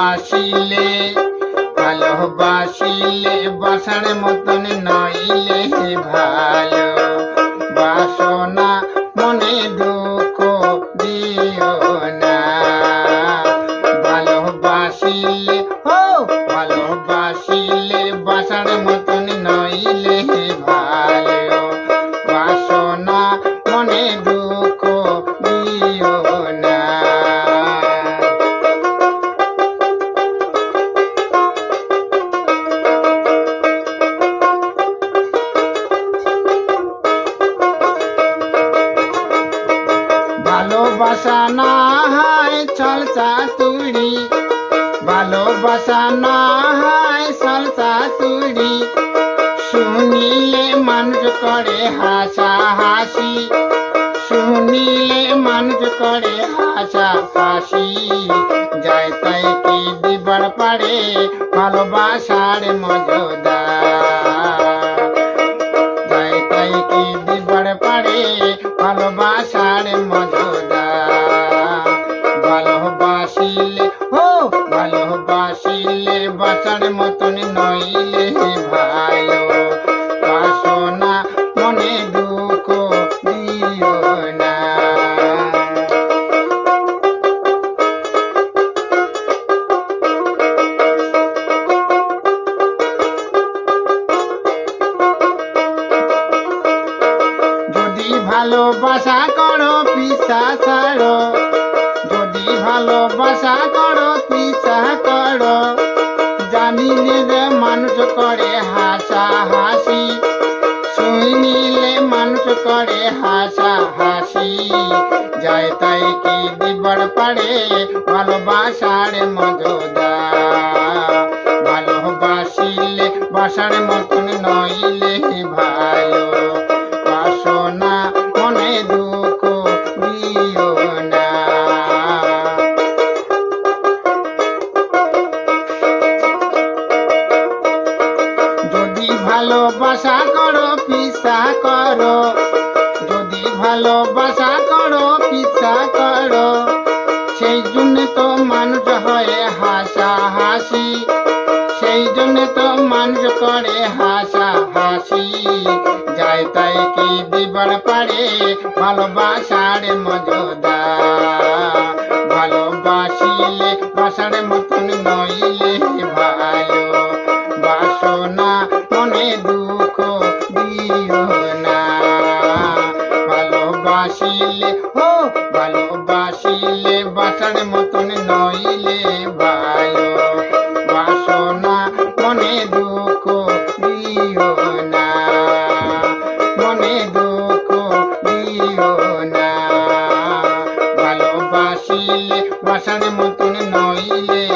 ভালোবাসিলে ভালোবাসিলে, বাসার মতন নইলে ভালো বাসনা, মনে দুঃখ দিও না। ভালোবাসিলে, ও, ভালোবাসিলে, বাসার মতন নইলে ভালো বাসনা, মনে ভালোবাসা না হয় চল চাতুরি ভালোবাসা না হয় চল চাতুরি শুনিলে মানুষ করে হাসা হাসি শুনিলে মানুষ করে হাসা হাসি যায় তাই কি দিবার পারে ভালোবাসার মজদা ভালোবাসিলে ও ভালোবাসিলে বাসার মতন নইলে ভালো বাসনা মনে দুঃখ দিও ভালোবাসা করো, পিসা ছাড়ো ভালোবাসা করো পিসা করো জানিলে যে মানুষ করে হাসা হাসি শুনিলে মানুষ করে হাসা হাসি যায় তাই কি দিবার পারে ভালোবাসার মজদা? ভালোবাসিলে বাসার ভালোবাসা করো, পিসা করো। যদি ভালোবাসা করো, পিসা করো। সেই জন্য তো মানুষ হয় হাসা হাসি সেই জন্য তো মানুষ করে হাসা হাসি যায় তাই কি দিবার পারে ভালোবাসার মজদা। ভালোবাসিলে বাসার ভালোবাসিলে ও ভালোবাসিলে, বাসার মতন নইলে ভালো। বাসনা মনে দুঃখ দিও না, মনে দুঃখ দিও না। ভালোবাসিলে, বাসার মতন নইলে